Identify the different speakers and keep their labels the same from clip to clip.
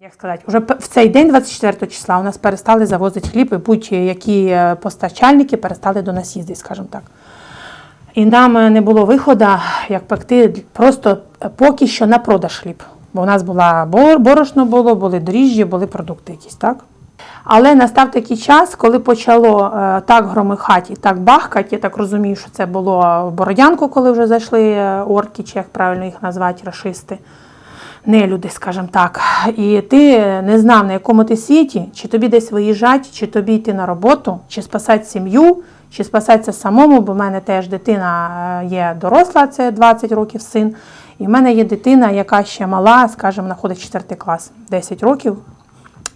Speaker 1: Як сказати, вже в цей день, 24 числа, у нас перестали завозити хліб, і будь-які е, постачальники перестали до нас їздити, скажімо так. І нам е, не було виходу, як пекти просто е, поки що на продаж хліб. Бо у нас була борошно було, були дріжджі, були продукти якісь, так? Але настав такий час, коли почало так громихати і так бахкати, я так розумію, що це було Бородянку, коли вже зайшли орки, чи як правильно їх назвати, рашисти нелюди, скажімо так. І ти не знав, на якому ти світі, чи тобі десь виїжджати, чи тобі йти на роботу, чи спасати сім'ю, чи спасатися самому, бо в мене теж дитина е, є доросла, це 20 років син. І в мене є дитина, яка ще мала, скажімо, знаходить 4 клас, 10 років,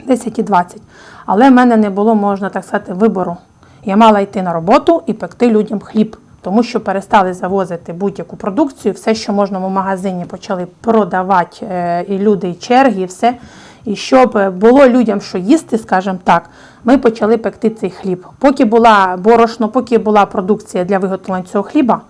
Speaker 1: 10 і 20. Але в мене не було, можна так сказати, вибору. Я мала йти на роботу і пекти людям хліб, тому що перестали завозити будь-яку продукцію, все, що можна в магазині, почали продавати е, і люди, і черги, і все. І щоб е, було людям що їсти, скажімо так, ми почали пекти цей хліб. Поки була борошно, поки була продукція для виготовлення цього хліба,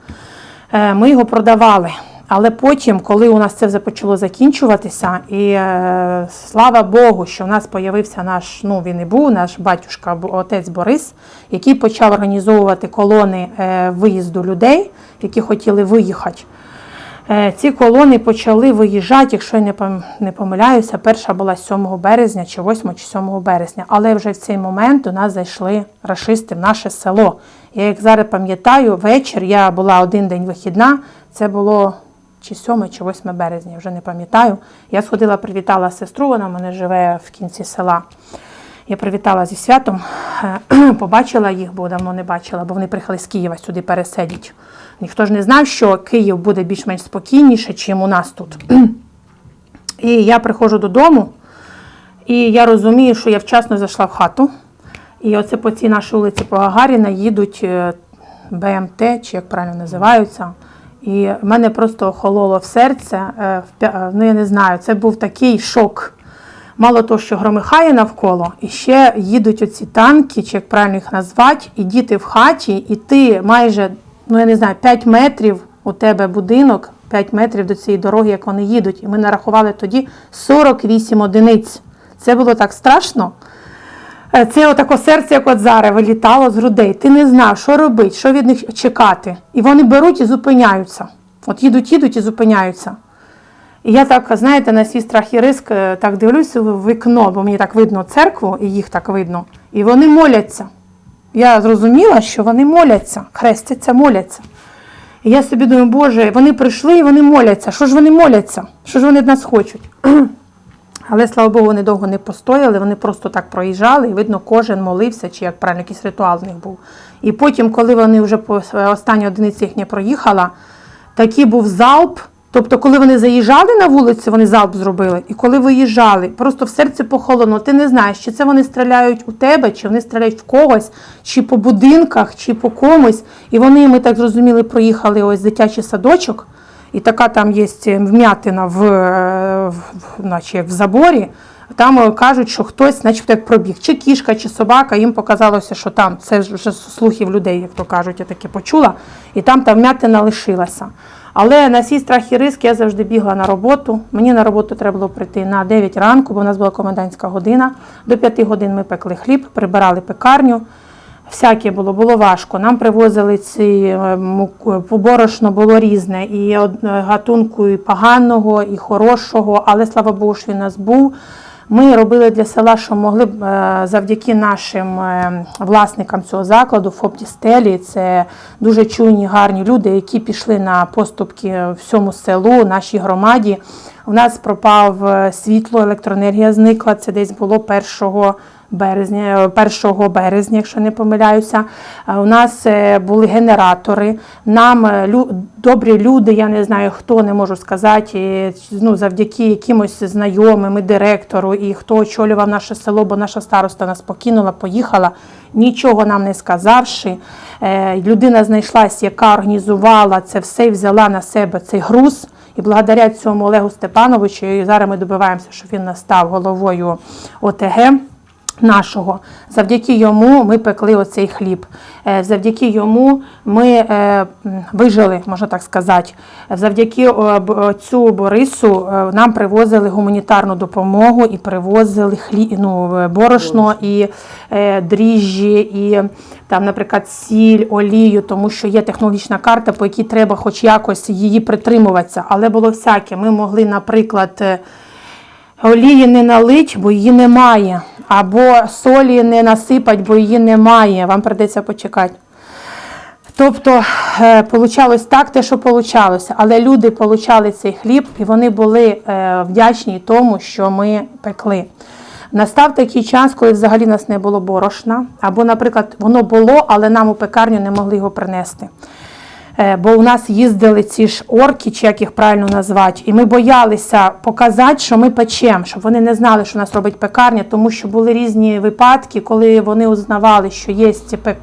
Speaker 1: е, ми його продавали. Але потім, коли у нас це вже почало закінчуватися, і е, слава Богу, що в нас з'явився наш, ну він і був наш батюшка, отець Борис, який почав організовувати колони е, виїзду людей, які хотіли виїхати. Е, Ці колони почали виїжджати, якщо я не не помиляюся, перша була 7 березня, чи 8 чи 7 березня. Але вже в цей момент до нас зайшли рашисти в наше село. Я як зараз пам'ятаю, вечір я була один день вихідна, це було чи 7 чи 8 березня, вже не пам'ятаю. Я сходила, привітала сестру, вона в мене живе в кінці села. Я привітала зі святом, побачила їх, бо давно не бачила, бо вони приїхали з Києва сюди пересидіть. Ніхто ж не знав, що Київ буде більш-менш спокійніше, чим у нас тут. І я приходжу додому, і я розумію, що я вчасно зайшла в хату. І оце по цій нашій вулиці по Гагаріна їдуть е, БМТ, чи як правильно називаються. І в мене просто охололо в серце. е, е, Ну, я не знаю, це був такий шок. Мало того, що громихає навколо, і ще їдуть оці танки, чи як правильно їх назвати, і діти в хаті, і ти майже, ну я не знаю, 5 метрів у тебе будинок, 5 метрів до цієї дороги, як вони їдуть. І ми нарахували тоді 48 одиниць. Це було так страшно. Е, Це отако серце, як от зараз, вилітало з грудей. Ти не знав, що робити, що від них чекати. І вони беруть і зупиняються. От їдуть, їдуть і зупиняються. І я так, знаєте, на свій страх і риск е, так дивлюся в вікно, бо мені так видно церкву, і їх так видно. І вони моляться. Я зрозуміла, що вони моляться, хрестяться, моляться. І я собі думаю, Боже, вони прийшли і вони моляться. Що ж вони моляться? Що ж вони від нас хочуть? Але слава Богу, вони довго не постояли, вони просто так проїжджали, і видно, кожен молився, чи як правильно якийсь ритуал в них був. І потім, коли вони вже по остання одиниця їхня проїхала, такий був залп. Тобто, коли вони заїжджали на вулицю, вони залп зробили, і коли виїжджали, просто в серці похолоно. Ти не знаєш, чи це вони стріляють у тебе, чи вони стріляють в когось, чи по будинках, чи по комусь. І вони, ми так зрозуміли, проїхали ось дитячий садочок. І така там є вм'ятина в, е, в, в, наче в заборі. Там е, кажуть, що хтось, начебто, як пробіг, чи кішка, чи собака. Їм показалося, що там це вже слухів людей, як то кажуть, я таке почула. І там та вм'ятина лишилася. Але на свій страх і риск я завжди бігла на роботу. Мені на роботу треба було прийти на 9 ранку, бо у нас була комендантська година. До 5 годин ми пекли хліб, прибирали пекарню. Всяке було, було важко. Нам привозили ці е, борошно було різне, і е, гатунку і поганого, і хорошого, але слава Богу, що він нас був. Ми робили для села, що могли б е, завдяки нашим власникам цього закладу, ФОП «Стелі», це дуже чуйні, гарні люди, які пішли на поступки всьому селу, нашій громаді. У нас пропав світло, електроенергія зникла. Це десь було 1 березня, 1 березня, якщо не помиляюся. Е, У нас е, були генератори. Нам е, добрі люди, я не знаю хто, не можу сказати, е, ну, завдяки якимось знайомим і директору, і хто очолював наше село, бо наша староста нас покинула, поїхала, нічого нам не сказавши. Е, Людина знайшлась, яка організувала це все і взяла на себе цей груз. І благодаря цьому Олегу Степановичу, і зараз ми добиваємося, щоб він нас став головою ОТГ. Нашого. Завдяки йому ми пекли оцей хліб. Е, Завдяки йому ми е, вижили, можна так сказати. Завдяки цю Борису е, нам привозили гуманітарну допомогу і привозили хлі, ну, борошно і дріжджі, і там, наприклад, сіль, олію, тому що є технологічна карта, по якій треба хоч якось її притримуватися. Але було всяке. Ми могли, наприклад. Олії не налить, бо її немає. Або солі не насипать, бо її немає. Вам придеться почекати. Тобто, е, получалось так, те, що получалося. Але люди получали цей хліб, і вони були е, вдячні тому, що ми пекли. Настав такий час, коли взагалі нас не було борошна, або, наприклад, воно було, але нам у пекарню не могли його принести. Е, Бо у нас їздили ці ж орки, чи як їх правильно назвати, і ми боялися показати, що ми печемо, щоб вони не знали, що у нас робить пекарня, тому що були різні випадки, коли вони узнавали, що є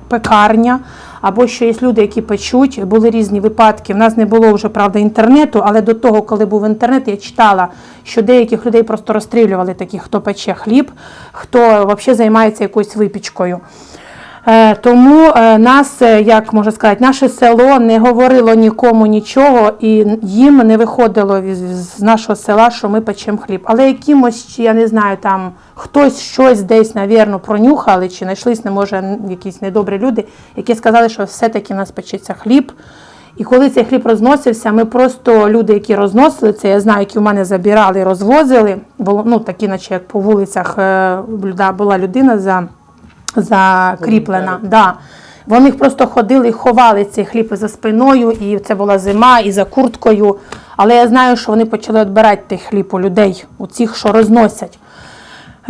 Speaker 1: пекарня, або що є люди, які печуть. Були різні випадки. У нас не було вже правда інтернету, але до того, коли був інтернет, я читала, що деяких людей просто розстрілювали таких, хто пече хліб, хто взагалі займається якоюсь випічкою. Е, Тому е, нас, е, як можна сказати, наше село не говорило нікому нічого, і їм не виходило з нашого села, що ми печемо хліб. Але якимось, я не знаю, там хтось щось десь, навірно, пронюхали, чи знайшлись, не може, якісь недобрі люди, які сказали, що все-таки в нас печеться хліб. І коли цей хліб розносився, ми просто люди, які розносили це, я знаю, які в мене забирали розвозили, ну такі, наче як по вулицях була людина за закріплена. Да. Вони просто ходили і ховали цей хліб за спиною, і це була зима, і за курткою. Але я знаю, що вони почали відбирати той хліб у людей, у цих, що розносять.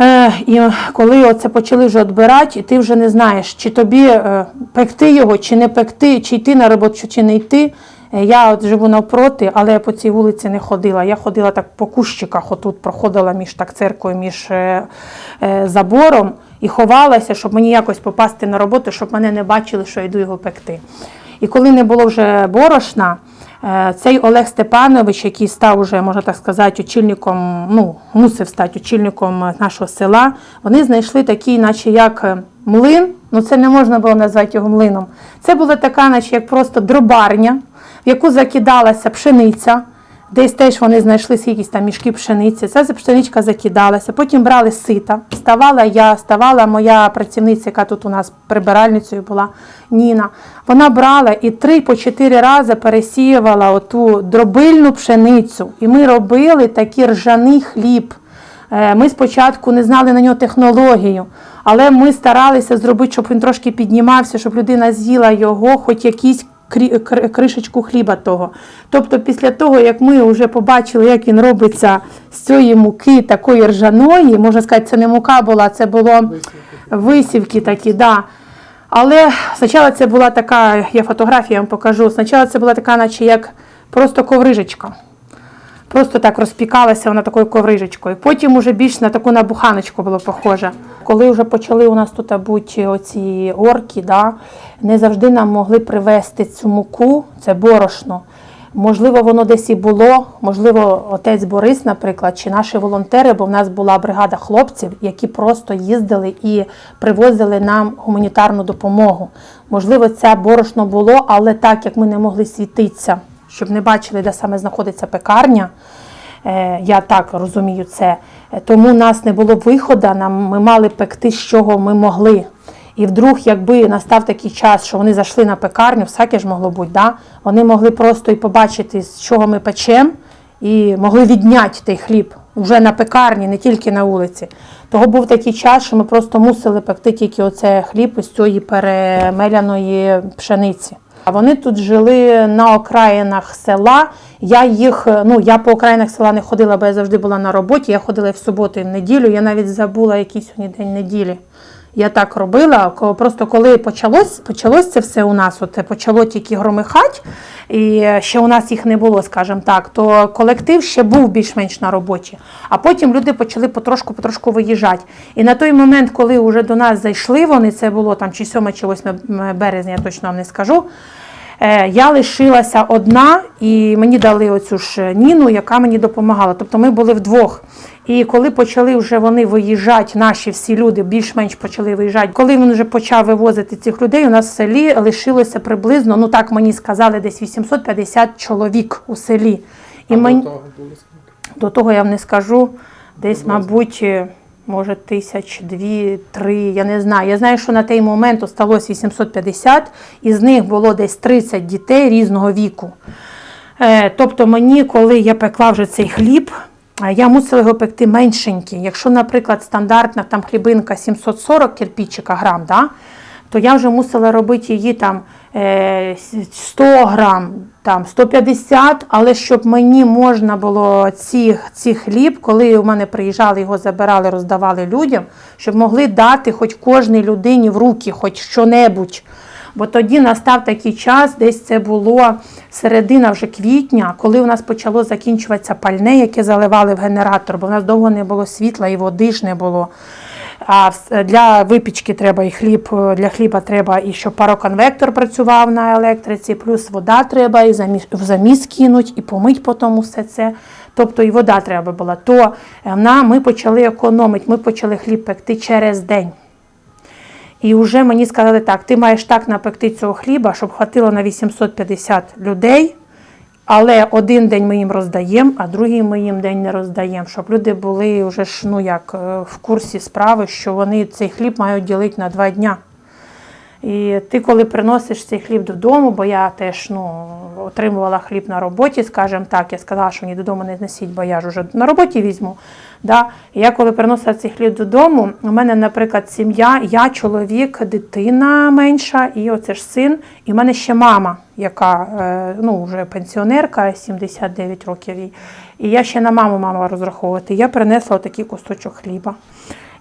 Speaker 1: Е, і коли оце почали вже відбирати, і ти вже не знаєш, чи тобі е, пекти його, чи не пекти, чи йти на роботу, чи не йти. Е, Я от живу навпроти, але я по цій вулиці не ходила. Я ходила так по кущиках, отут проходила між так церквою, між е, е, забором і ховалася, щоб мені якось попасти на роботу, щоб мене не бачили, що йду його пекти. І коли не було вже борошна, е, цей Олег Степанович, який став уже, можна так сказати, очільником, ну, мусив стати очільником нашого села, вони знайшли такий, наче як е, млин, ну це не можна було назвати його млином. Це була така, наче як просто дробарня, в яку закидалася пшениця. Десь теж вони знайшли якісь там мішки пшениці. Ця пшеничка закидалася. Потім брали сита. Ставала я, ставала моя працівниця, яка тут у нас прибиральницею була Ніна. Вона брала і три по чотири рази пересіювала оту дробильну пшеницю. І ми робили такий ржаний хліб. Е, Ми спочатку не знали на нього технологію, але ми старалися зробити, щоб він трошки піднімався, щоб людина з'їла його, хоч кр- кришечку хліба того. Тобто, після того, як ми вже побачили, як він робиться з цієї муки такої ржаної, можна сказати, це не мука була, це було висівки такі, да. Але спочатку це була така, я фотографію вам покажу. Спочатку це була така, наче як просто коврижечка. Просто так розпікалася вона такою коврижечкою. Потім уже більш на таку на буханочку було похоже. Коли вже почали у нас тут бути оці орки, да, не завжди нам могли привезти цю муку, це борошно. Можливо, воно десь і було, можливо, отець Борис, наприклад, чи наші волонтери, бо в нас була бригада хлопців, які просто їздили і привозили нам гуманітарну допомогу. Можливо, це борошно було, але так як ми не могли світитися, щоб не бачили, де саме знаходиться пекарня. Е, Я так розумію це. Е, Тому у нас не було виходу, ми мали пекти, з чого ми могли. І вдруг, якби настав такий час, що вони зайшли на пекарню, всяке ж могло бути, да? вони могли просто і побачити, з чого ми печемо, і могли відняти той хліб вже на пекарні, не тільки на вулиці. Того був такий час, що ми просто мусили пекти тільки оце хліб із цієї перемеляної пшениці. А вони тут жили на окраїнах села. Я їх, ну я по окраїнах села не ходила, бо я завжди була на роботі. Я ходила в суботу і в неділю. Я навіть забула який сьогодні день неділі. Я так робила. Просто коли почалось, почалось це все у нас, от почало тільки громихать, і ще у нас їх не було, скажімо так, то колектив ще був більш-менш на роботі. А потім люди почали потрошку-потрошку виїжджати. І на той момент, коли вже до нас зайшли вони, це було там чи 7 чи 8 березня, я точно вам не скажу. Е, Я лишилася одна, і мені дали оцю ж Ніну, яка мені допомагала. Тобто ми були вдвох. І коли почали вже вони виїжджати, наші всі люди більш-менш почали виїжджати. Коли він вже почав вивозити цих людей, у нас в селі лишилося приблизно, ну так мені сказали, десь 850 чоловік у селі. І
Speaker 2: а
Speaker 1: мені...
Speaker 2: до того?
Speaker 1: До того я вам не скажу. Десь, мабуть, е, може, тисяч, дві, три, я не знаю. Я знаю, що на той момент осталось 850, із них було десь 30 дітей різного віку. Е, Тобто мені, коли я пекла вже цей хліб, е, я мусила його пекти меншенький. Якщо, наприклад, стандартна там хлібинка 740 кирпічика грам, да, то я вже мусила робити її там е, 100 грам, там 150, але щоб мені можна було ці, ці хліб, коли у мене приїжджали, його забирали, роздавали людям, щоб могли дати хоч кожній людині в руки, хоч що-небудь. Бо тоді настав такий час, десь це було середина вже квітня, коли у нас почало закінчуватися пальне, яке заливали в генератор, бо в нас довго не було світла і води ж не було. А для випічки треба і хліб, е, для хліба треба і щоб пароконвектор працював на електриці, плюс вода треба і в заміс кинуть, і помить потім усе це. Тобто і вода треба була. То е, на, ми почали економити, ми почали хліб пекти через день. І вже мені сказали так, ти маєш так напекти цього хліба, щоб хватило на 850 людей, але один день ми їм роздаємо, а другий ми їм день не роздаємо, щоб люди були вже ж, ну як, е, в курсі справи, що вони цей хліб мають ділити на два дня. І ти, коли приносиш цей хліб додому, бо я теж ну, отримувала хліб на роботі, скажімо так, я сказала, що ні додому не несіть, бо я ж вже на роботі візьму. Да? І я коли приносила цей хліб додому, у мене, наприклад, сім'я, я, чоловік, дитина менша, і оце ж син, і в мене ще мама, яка е, ну, вже пенсіонерка, 79 років. І я ще на маму мала розраховувати. Я принесла такий кусочок хліба.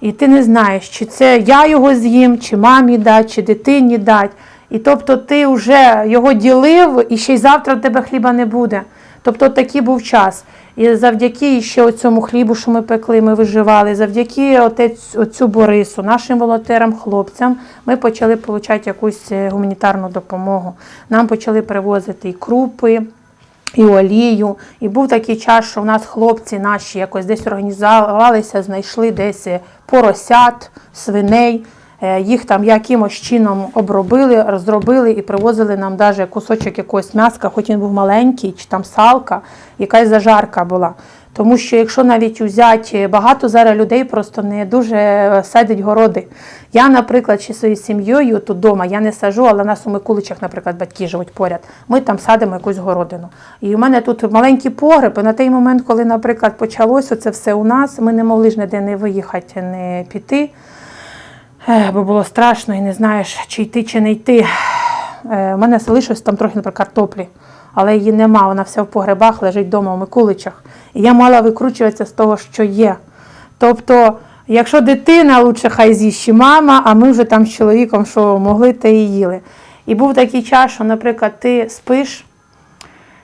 Speaker 1: І ти не знаєш, чи це я його з'їм, чи мамі дать, чи дитині дать. І тобто ти вже його ділив, і ще й завтра в тебе хліба не буде. Тобто такий був час. І завдяки ще цьому хлібу, що ми пекли, ми виживали, завдяки отець, оцю Борису, нашим волонтерам, хлопцям, ми почали отримати якусь е, гуманітарну допомогу. Нам почали привозити і крупи, і олію. І був такий час, що в нас хлопці наші якось десь організувалися, знайшли десь е, поросят, свиней. Е, Їх там якимось чином обробили, розробили і привозили нам навіть кусочок якогось м'яска, хоч він був маленький, чи там салка, якась зажарка була. Тому що якщо навіть взяти багато зараз людей просто не дуже е, садять городи. Я, наприклад, ще своєю сім'єю тут вдома, я не сажу, але в нас у Микуличах, наприклад, батьки живуть поряд. Ми там садимо якусь городину. І у мене тут маленький погреб, і на той момент, коли, наприклад, почалося це все у нас, ми не могли ж ніде не виїхати, не піти. Бо було страшно і не знаєш, чи йти, чи не йти. Е, У мене залишилось там трохи наприклад, картоплі, але її нема, вона вся в погребах лежить вдома в Микуличах. І я мала викручуватися з того, що є. Тобто, якщо дитина, лучше хай з'їщі мама, а ми вже там з чоловіком, що могли, те і їли. І був такий час, що, наприклад, ти спиш,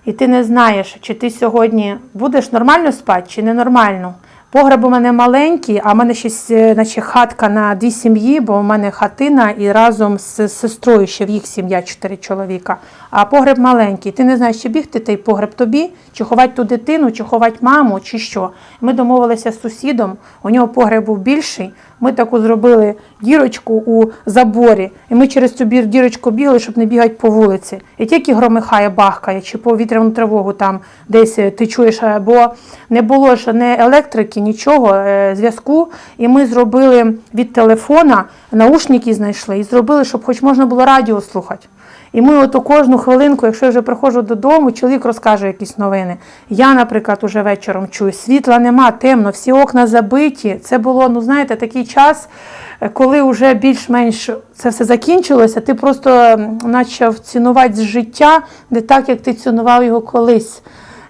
Speaker 1: і ти не знаєш, чи ти сьогодні будеш нормально спати, чи ненормально. Погреб у мене маленький, а в мене щось, с- наче хатка на дві сім'ї, бо у мене хатина і разом з сестрою ще в їх сім'я чотири чоловіка. А погреб маленький. Ти не знаєш, чи бігти той погреб тобі, чи ховати ту дитину, чи ховати маму, чи що. Ми домовилися з сусідом, у нього погреб був більший. Ми таку зробили дірочку у заборі, і ми через цю дірочку бігли, щоб не бігати по вулиці. І тільки громихає, бахкає, чи повітряну тривогу там десь е, ти чуєш, е, бо не було ж не електрики, нічого, е, зв'язку. І ми зробили від телефона наушники знайшли і зробили, щоб хоч можна було радіо слухати. І ми ото кожну хвилинку, якщо я вже приходжу додому, чоловік розкаже якісь новини. Я, наприклад, уже вечором чую, світла нема, темно, всі окна забиті. Це було, ну знаєте, такий час, е, коли вже більш-менш це все закінчилося, ти просто почав цінувати життя не так, як ти цінував його колись.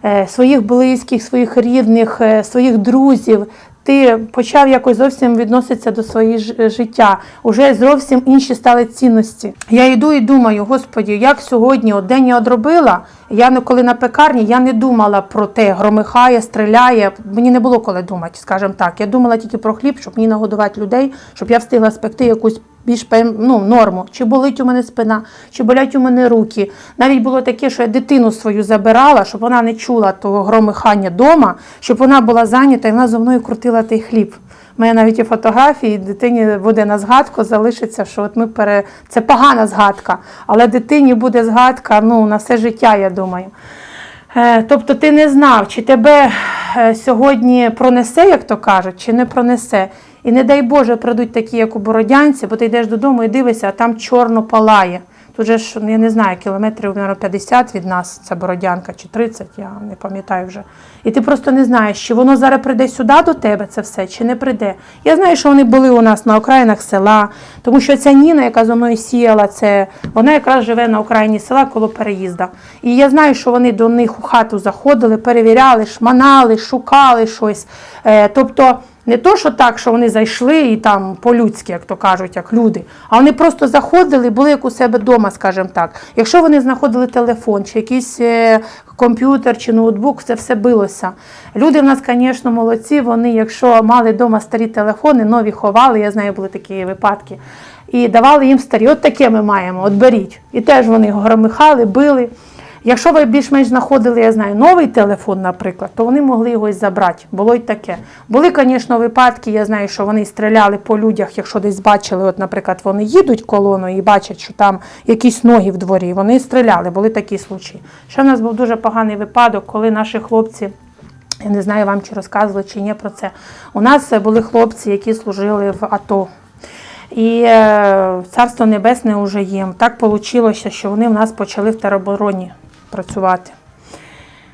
Speaker 1: Е, Своїх близьких, своїх рідних, е, своїх друзів. Ти почав якось зовсім відноситися до своєї ж- життя. Уже зовсім інші стали цінності. Я йду і думаю, господі, як сьогодні день я одробила. Я коли на пекарні, я не думала про те, громихає, стріляє. Мені не було коли думати, скажімо так. Я думала тільки про хліб, щоб мені нагодувати людей, щоб я встигла спекти якусь більш ну, норму. Чи болить у мене спина, чи болять у мене руки. Навіть було таке, що я дитину свою забирала, щоб вона не чула того громихання вдома, щоб вона була зайнята і вона зо мною крутила той хліб. У мене навіть є фотографії, дитині буде на згадку, залишиться, що от ми пере... це погана згадка, але дитині буде згадка ну, на все життя, я думаю. Е, Тобто ти не знав, чи тебе е, сьогодні пронесе, як то кажуть, чи не пронесе. І не дай Боже, прийдуть такі, як у Бородянці, бо ти йдеш додому і дивишся, а там чорно палає. Тут же ж, ну, я не знаю, кілометрів, мабуть, 50 від нас, це Бородянка, чи 30, я не пам'ятаю вже. І ти просто не знаєш, чи воно зараз прийде сюди до тебе, це все, чи не прийде. Я знаю, що вони були у нас на окраїнах села, тому що ця Ніна, яка зо мною сіяла, це вона якраз живе на окраїні села коло переїзда. І я знаю, що вони до них у хату заходили, перевіряли, шманали, шукали щось. Е, тобто. Не то, що так, що вони зайшли і там по-людськи, як то кажуть, як люди, а вони просто заходили, були як у себе вдома, скажімо так. Якщо вони знаходили телефон, чи якийсь е, комп'ютер, чи ноутбук, це все билося. Люди в нас, звісно, молодці. Вони, якщо мали вдома старі телефони, нові ховали, я знаю, були такі випадки. І давали їм старі. От таке ми маємо, от беріть. І теж вони громихали, били. Якщо ви більш-менш знаходили, я знаю, новий телефон, наприклад, то вони могли його й забрати. Було й таке. Були, звісно, випадки, я знаю, що вони стріляли по людях, якщо десь бачили, от, наприклад, вони їдуть колоною і бачать, що там якісь ноги в дворі, вони стріляли, були такі случаї. Ще в нас був дуже поганий випадок, коли наші хлопці. Я не знаю, вам чи розказували чи ні про це. У нас були хлопці, які служили в АТО. І е, царство небесне уже їм. Так вийшло, що вони в нас почали в теробороні працювати.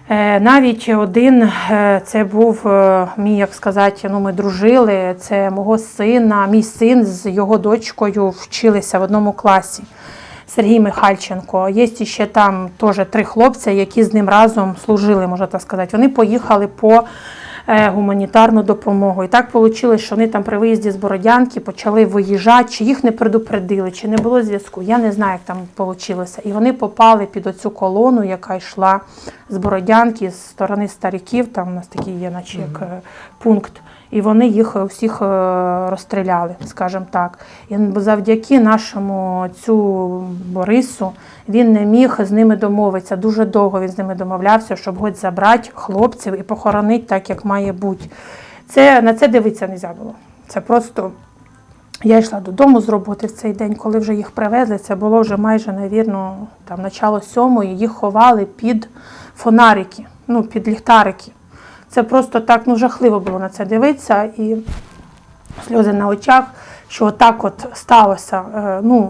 Speaker 1: Е, Навіть один е, це був е, мій, як сказати, ну ми дружили. Це мого сина, мій син з його дочкою вчилися в одному класі. Сергій Михальченко. Є ще там теж три хлопця, які з ним разом служили, можна так сказати. Вони поїхали по гуманітарну допомогу. І так вийшло, що вони там при виїзді з Бородянки почали виїжджати, чи їх не предупредили, чи не було зв'язку. Я не знаю, як там вийшло. І вони попали під оцю колону, яка йшла з Бородянки, з сторони стариків. Там у нас такий є, наче як е, пункт. І вони їх всіх е, розстріляли, скажімо так. І завдяки нашому цю Борису він не міг з ними домовитися. Дуже довго він з ними домовлявся, щоб хоч забрати хлопців і похоронити так, як має бути. Це, на це дивитися не можна було. Це просто. Я йшла додому з роботи в цей день, коли вже їх привезли. Це було вже майже, навірно, там начало сьомої. Їх ховали під фонарики, ну, під ліхтарики. Це просто так ну, жахливо було на це дивитися і сльози на очах, що отак от сталося. Е, Ну,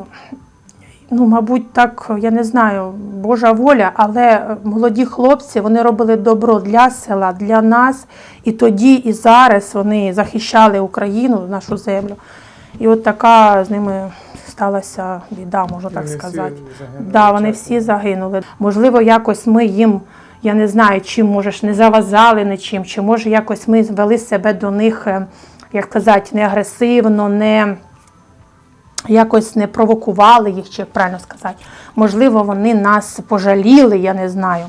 Speaker 1: ну, мабуть, так, я не знаю, Божа воля, але молоді хлопці вони робили добро для села, для нас. І тоді, і зараз вони захищали Україну, нашу землю. І от така з ними сталася біда, можна так
Speaker 2: всі
Speaker 1: сказати. Да, вони всі загинули. Можливо, якось ми їм, я не знаю, чим можеш, не завазали нічим, чи може якось ми вели себе до них, е, як казати, не агресивно, не якось не провокували їх, чи як правильно сказати. Можливо, вони нас пожаліли, я не знаю.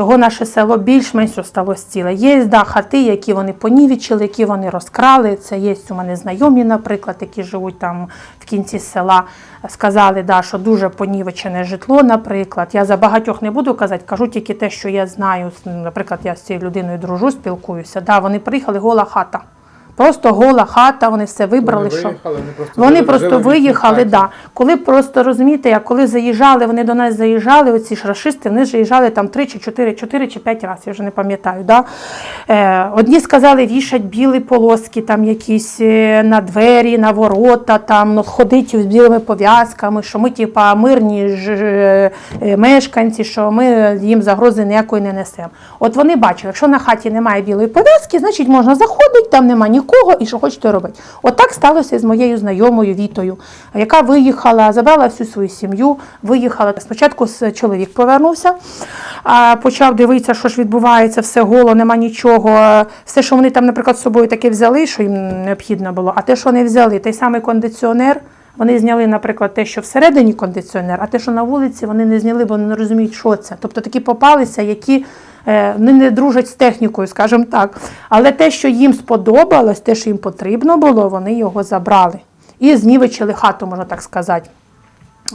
Speaker 1: Того наше село більш-менш стало ціле. Є да, хати, які вони понівічили, які вони розкрали. Це є у мене знайомі, наприклад, які живуть там в кінці села. Сказали, да, що дуже понівечене житло, наприклад. Я за багатьох не буду казати, кажу тільки те, що я знаю. Наприклад, я з цією людиною дружу, спілкуюся. Да, вони приїхали, гола хата. Просто гола хата, вони все вибрали.
Speaker 2: Вони
Speaker 1: що...
Speaker 2: виїхали, вони просто
Speaker 1: Вони просто виїхали, да. Коли просто розумієте, як коли заїжджали, вони до нас заїжджали, оці ж рашисти, вони заїжджали там три чи чотири, чотири чи п'ять разів, я вже не пам'ятаю. Да? Е, одні сказали вішать білі полоски, там якісь е, на двері, на ворота, там ну, ходить з білими пов'язками, що ми, типа, мирні ж, е, е, мешканці, що ми їм загрози ніякої не несемо. От вони бачили, якщо на хаті немає білої пов'язки, значить можна заходити, там нема нікого і що хочете робити. От сталося з моєю знайомою Вітою, яка виїхала, забрала всю свою сім'ю, виїхала. Спочатку чоловік повернувся, почав дивитися, що ж відбувається, все голо, нема нічого. Все, що вони там, наприклад, з собою таке взяли, що їм необхідно було, а те, що не взяли, той самий кондиціонер. Вони зняли, наприклад, те, що всередині кондиціонер, а те, що на вулиці, вони не зняли, бо вони не розуміють, що це. Тобто такі попалися, які вони не дружать з технікою, скажімо так. Але те, що їм сподобалось, те, що їм потрібно було, вони його забрали. і знівечили хату, можна так сказати.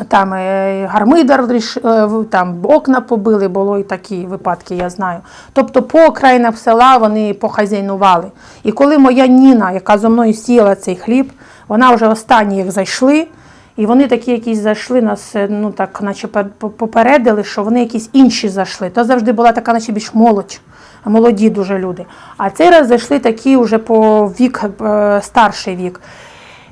Speaker 1: Там е, гармидар е, там окна побили, було і такі випадки, я знаю. Тобто по окраїнах села вони похазяйнували. І коли моя Ніна, яка зо мною сіяла цей хліб, вона вже останні як зайшли, і вони такі якісь зайшли, нас е, ну так, наче пе- по- попередили, що вони якісь інші зайшли. То завжди була така, наче більш молодь, молоді дуже люди. А цей раз зайшли такі вже по вік, е, старший вік.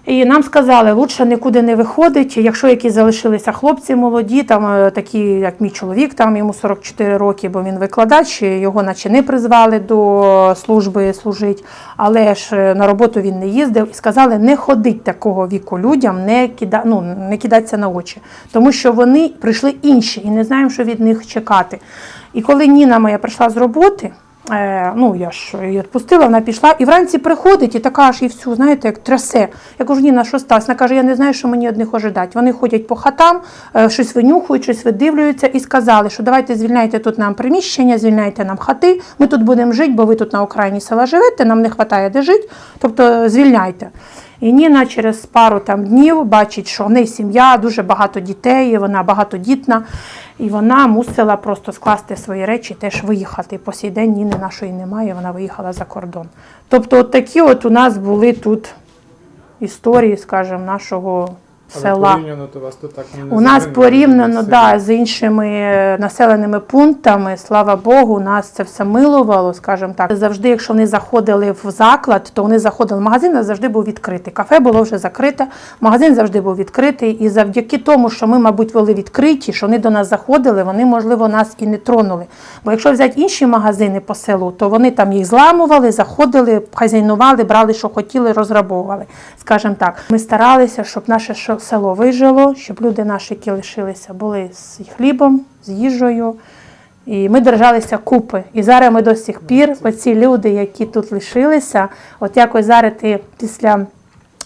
Speaker 1: І нам сказали, лучше нікуди не виходить. Якщо якісь залишилися хлопці молоді, там е, такі, як мій чоловік, там йому 44 роки, бо він викладач, його наче не призвали до служби служить, але ж е, на роботу він не їздив. І сказали, не ходить такого віку людям, не кида, ну, не кидатися на очі, тому що вони прийшли інші і не знаємо, що від них чекати. І коли Ніна моя прийшла з роботи. Е, ну, я ж її відпустила, вона пішла, і вранці приходить і така ж і всю, знаєте, як трасе. Я кажу, Ніна, що сталося? Вона каже, я не знаю, що мені одних ожидати. Вони ходять по хатам, е, щось винюхують, щось видивлюються і сказали, що давайте звільняйте тут нам приміщення, звільняйте нам хати, ми тут будемо жити, бо ви тут на окраїні села живете, нам не вистачає де жити, тобто звільняйте. І Ніна через пару там днів бачить, що в неї сім'я, дуже багато дітей, вона багатодітна, і вона мусила просто скласти свої речі, теж виїхати. По сій день Ніни нашої немає, вона виїхала за кордон. Тобто, от такі от у нас були тут історії, скажімо, нашого села.
Speaker 2: порівняно то вас тут так не
Speaker 1: У нас порівняно да, з іншими населеними пунктами, слава Богу, нас це все милувало, скажімо так. Завжди, якщо вони заходили в заклад, то вони заходили в магазин, а завжди був відкритий. Кафе було вже закрите, магазин завжди був відкритий. І завдяки тому, що ми, мабуть, були відкриті, що вони до нас заходили, вони, можливо, нас і не тронули. Бо якщо взяти інші магазини по селу, то вони там їх зламували, заходили, хазяйнували, брали, що хотіли, розрабовували. Скажімо так, ми старалися, щоб наше село вижило, щоб люди наші, які лишилися, були з хлібом, з їжею. І ми держалися купи. І зараз ми до сих пір, оці люди, які тут лишилися, от якось зараз ти після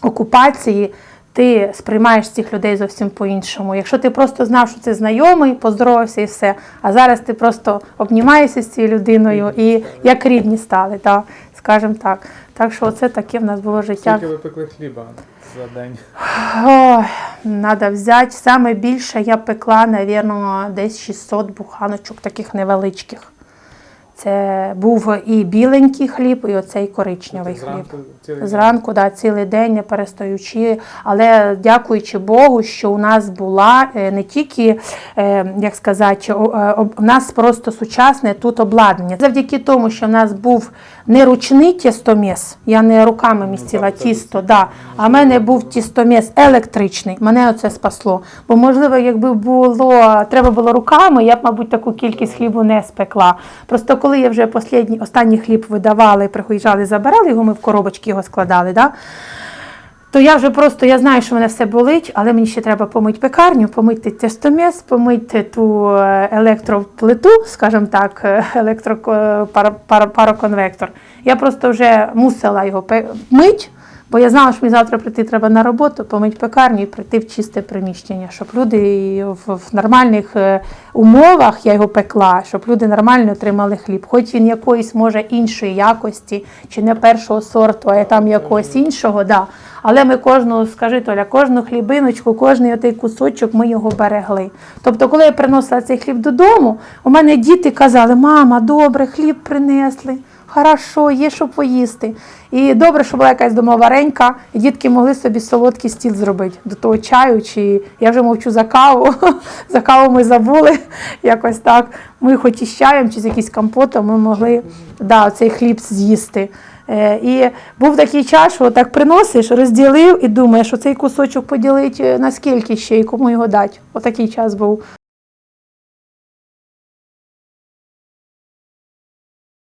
Speaker 1: окупації. Ти сприймаєш цих людей зовсім по-іншому. Якщо ти просто знав, що це знайомий, поздоровався і все. А зараз ти просто обнімаєшся з цією людиною і як рідні стали, так, скажімо так. Так що це таке в нас було життя.
Speaker 2: Скільки ви пекли хліба за день?
Speaker 1: Ой, Надо взяти. Саме більше я пекла, навірно десь 600 буханочок таких невеличких. Це був і біленький хліб, і оцей коричневий хліб.
Speaker 2: Зранку цілий день?
Speaker 1: Зранку, да, цілий день не перестаючи. Але дякуючи Богу, що у нас була е, не тільки, е, як сказати, е, у нас просто сучасне тут обладнання. Завдяки тому, що в нас був не ручний тістоміс, я не руками містила
Speaker 2: так,
Speaker 1: тісто, да, а в мене був тістоміс електричний. Мене оце спасло. Бо, можливо, якби було треба було руками, я б, мабуть, таку кількість хлібу не спекла. Просто коли я вже останній, останній хліб видавали, приїжджали, забирали його, ми в коробочки його складали. Да? То я вже просто я знаю, що мене все болить, але мені ще треба помити пекарню, помити тестомес, помити ту е, електроплиту, скажімо так, е, електропароконвектор. Я просто вже мусила його мити, бо я знала, що мені завтра прийти треба на роботу, помити пекарню і прийти в чисте приміщення, щоб люди в, в нормальних е, умовах я його пекла, щоб люди нормально отримали хліб. Хоч він якоїсь може іншої якості, чи не першого сорту, а там якогось іншого. Да. Але ми кожну, скажи Толя, кожну хлібиночку, кожний отей кусочок ми його берегли. Тобто, коли я приносила цей хліб додому, у мене діти казали, мама, добре, хліб принесли. Хорошо, є що поїсти. І добре, що була якась дома варенька, і дітки могли собі солодкий стіл зробити до того чаю. Чи я вже мовчу за каву. за каву ми забули якось так. Ми хоч із чаєм чи з якимось компотом ми могли да, цей хліб з'їсти. Е, І був такий час, що так приносиш, розділив і думаєш, що цей кусочок поділити на скільки ще і кому його дати. Отакий час був.